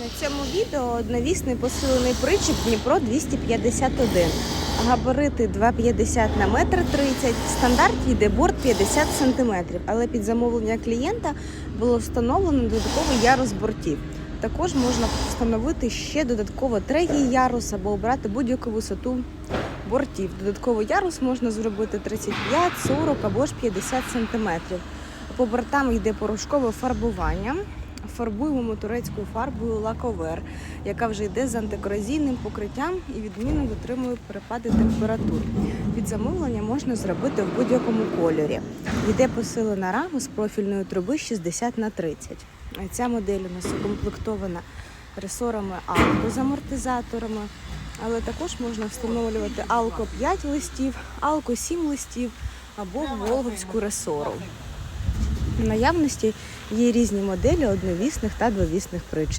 На цьому відео одновісний посилений причіп Дніпро 251. Габарити 2,50 на метр 30. В стандарті йде борт 50 см, але під замовлення клієнта було встановлено додатковий ярус бортів. Також можна встановити ще додатково третій ярус або обрати будь-яку висоту бортів. Додатковий ярус можна зробити 35, 40 або ж 50 см. По бортам йде порошкове фарбування. Фарбуємо турецькою фарбою лаковер, яка вже йде з антикорозійним покриттям і відмінно витримує перепади температур. Під замовлення можна зробити в будь-якому кольорі. Йде посилена рама з профільної труби 60 на 30. Ця модель у нас укомплектована ресорами Алко з амортизаторами, але також можна встановлювати Алко 5 листів, Алко 7 листів або Волговську ресору. Наявності є різні моделі одновісних та двовісних причіп.